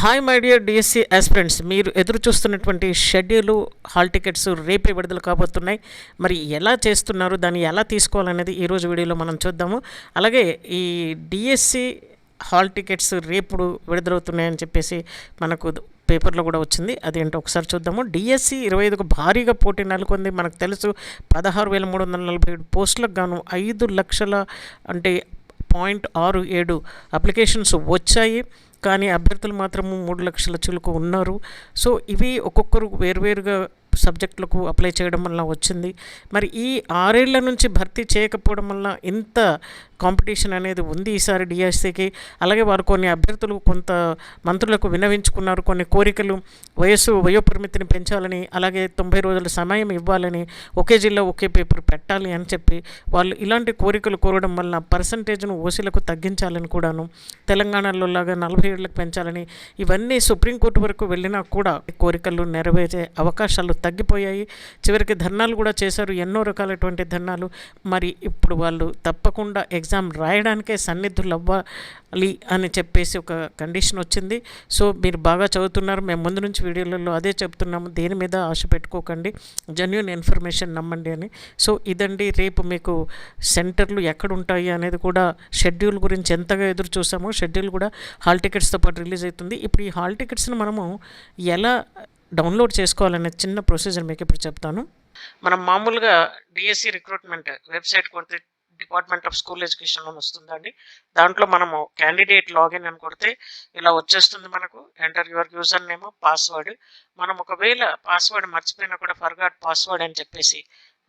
Hi my dear DSC aspirants. మీరు ఎదురు చూస్తున్నటువంటి షెడ్యూలు హాల్ టికెట్స్ రేపే విడుదల కాబోతున్నాయి. మరి ఎలా చేస్తున్నారు దాన్ని ఎలా తీసుకోవాలనేది ఈరోజు వీడియోలో మనం చూద్దాము. అలాగే ఈ డిఎస్సి హాల్ టికెట్స్ రేపుడు విడుదలవుతున్నాయని చెప్పేసి మనకు పేపర్లో కూడా వచ్చింది. అదేంటో ఒకసారి చూద్దాము. డిఎస్సి ఇరవై ఐదుకు భారీగా పోటీ నెలకొంది. మనకు తెలుసు పదహారు వేల మూడు వందల నలభై ఏడు పోస్టులకు గాను ఐదు లక్షల అంటే పాయింట్ ఆరు ఏడు అప్లికేషన్స్ వచ్చాయి కానీ అభ్యర్థులు మాత్రము మూడు లక్షల చిలుకు ఉన్నారు. సో ఇవి ఒక్కొక్కరు వేరువేరుగా సబ్జెక్టులకు అప్లై చేయడం వల్ల వచ్చింది. మరి ఈ ఆరేళ్ళ నుంచి భర్తీ చేయకపోవడం వల్ల ఇంత కాంపిటీషన్ అనేది ఉంది ఈసారి డిఎస్సికి. అలాగే వారు కొన్ని అభ్యర్థులు కొంత మంత్రులకు వినవించుకున్నారు కొన్ని కోరికలు వయస్సు వయోపరిమితిని పెంచాలని అలాగే తొంభై రోజుల సమయం ఇవ్వాలని ఒకే జిల్లా ఒకే పేపర్ పెట్టాలి అని చెప్పి వాళ్ళు ఇలాంటి కోరికలు కోరడం వలన పర్సంటేజ్ను ఓసీలకు తగ్గించాలని కూడాను తెలంగాణలో లాగా నలభై ఏళ్ళకు పెంచాలని ఇవన్నీ సుప్రీంకోర్టు వరకు వెళ్ళినా కూడా కోరికలు నెరవేర్చే అవకాశాలు తగ్గిపోయాయి. చివరికి ధర్నాలు కూడా చేశారు. ఎన్నో రకాలైనటువంటి ధర్నాలు. మరి ఇప్పుడు వాళ్ళు తప్పకుండా ఎగ్జామ్ రాయడానికే సన్నిధులు అవ్వాలి అని చెప్పేసి ఒక కండిషన్ వచ్చింది. సో మీరు బాగా చదువుతున్నారు. మేము ముందు నుంచి వీడియోలలో అదే చెప్తున్నాము. దేని మీద ఆశ పెట్టుకోకండి. జెన్యున్ ఇన్ఫర్మేషన్ నమ్మండి అని. సో ఇదండి. రేపు మీకు సెంటర్లు ఎక్కడ ఉంటాయి అనేది కూడా షెడ్యూల్ గురించి ఎంతగా ఎదురు చూసామో షెడ్యూల్ కూడా హాల్ టికెట్స్తో పాటు రిలీజ్ అవుతుంది. ఇప్పుడు ఈ హాల్ టికెట్స్ని మనము ఎలా డౌన్లోడ్ చేసుకోవాలనే చిన్న ప్రొసీజర్ మీకు ఇప్పుడు చెప్తాను. మనం మామూలుగా డిఎస్సి రిక్రూట్మెంట్ వెబ్సైట్ కొడితే డిపార్ట్మెంట్ ఆఫ్ స్కూల్ ఎడ్యుకేషన్ అని వస్తుందండి. దాంట్లో మనము క్యాండిడేట్ లాగిన్ అని కొడితే ఇలా వచ్చేస్తుంది మనకు. Enter your user name password మనం ఒకవేళ పాస్వర్డ్ మర్చిపోయినా కూడా ఫర్గాట్ పాస్వర్డ్ అని చెప్పేసి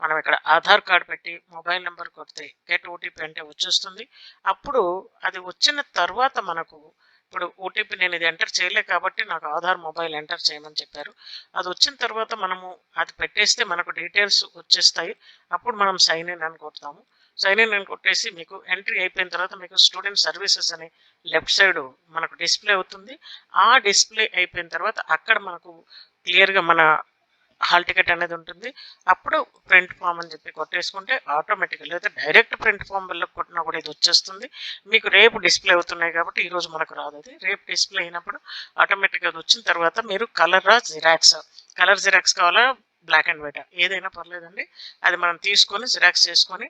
మనం ఇక్కడ ఆధార్ కార్డ్ పెట్టి మొబైల్ నెంబర్ కొడితే గెట్ ఓటీపీ అంటే వచ్చేస్తుంది. అప్పుడు అది వచ్చిన తర్వాత మనకు ఇప్పుడు ఓటీపీ నేను ఇది ఎంటర్ చేయలే కాబట్టి నాకు ఆధార్ మొబైల్ ఎంటర్ చేయమని చెప్పారు. అది వచ్చిన తర్వాత మనము అది పెట్టేస్తే మనకు డీటెయిల్స్ వచ్చేస్తాయి. అప్పుడు మనం సైన్ ఇన్ అని కొడతాము. సైన్ ఇన్ అని కొట్టేసి మీకు ఎంట్రీ అయిపోయిన తర్వాత మీకు స్టూడెంట్ సర్వీసెస్ అని లెఫ్ట్ సైడ్ మనకు డిస్ప్లే అవుతుంది. ఆ డిస్ప్లే అయిపోయిన తర్వాత అక్కడ మనకు క్లియర్గా మన హాల్ టికెట్ అనేది ఉంటుంది. అప్పుడు ప్రింట్ ఫామ్ అని చెప్పి కొట్టేసుకుంటే ఆటోమేటిక్గా లేదా డైరెక్ట్ ప్రింట్ ఫామ్ వల్ల కొట్టినా కూడా ఇది వచ్చేస్తుంది. మీకు రేపు డిస్ప్లే అవుతున్నాయి కాబట్టి ఈరోజు మనకు రాదు అది. రేపు డిస్ప్లే అయినప్పుడు ఆటోమేటిక్గా అది వచ్చిన తర్వాత మీరు కలర్ జిరాక్స్. కలర్ జిరాక్స్ కావాలా? Black and white? ఏదైనా పర్లేదండి. అది మనం తీసుకొని జిరాక్స్ చేసుకొని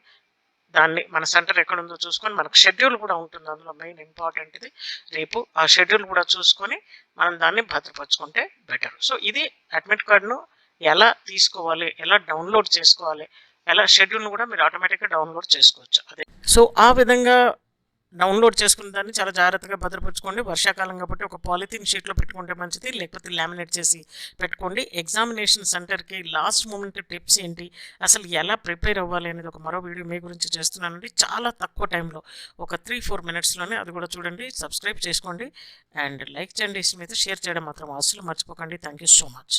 దాన్ని మన సెంటర్ ఎక్కడ ఉందో చూసుకొని మనకు షెడ్యూల్ కూడా ఉంటుంది అందులో మెయిన్ ఇంపార్టెంట్ ఇది. రేపు ఆ షెడ్యూల్ కూడా చూసుకొని మనం దాన్ని భద్రపరచుకుంటే బెటర్. సో ఇది అడ్మిట్ కార్డును ఎలా తీసుకోవాలి ఎలా డౌన్లోడ్ చేసుకోవాలి ఎలా షెడ్యూల్ను కూడా మీరు ఆటోమేటిక్గా డౌన్లోడ్ చేసుకోవచ్చు. అదే. సో ఆ విధంగా డౌన్లోడ్ చేసుకున్న దాన్ని చాలా జాగ్రత్తగా భద్రపరచుకోండి. వర్షాకాలం కాబట్టి ఒక పాలిథిన్ షీట్లో పెట్టుకుంటే మంచిది లేకపోతే లామినేట్ చేసి పెట్టుకోండి. ఎగ్జామినేషన్ సెంటర్కి లాస్ట్ మూమెంట్ టిప్స్ ఏంటి? అసలు ఎలా ప్రిపేర్ అవ్వాలి అనేది ఒక మరో వీడియో మీ గురించి చేస్తున్నానండి. చాలా తక్కువ టైంలో ఒక త్రీ ఫోర్ మినిట్స్లోనే అది కూడా చూడండి సబ్స్క్రైబ్ చేసుకోండి. అండ్ లైక్ చేయండి ఇష్టమైతే షేర్ చేయడం మాత్రం అసలు మర్చిపోకండి. Thank you so much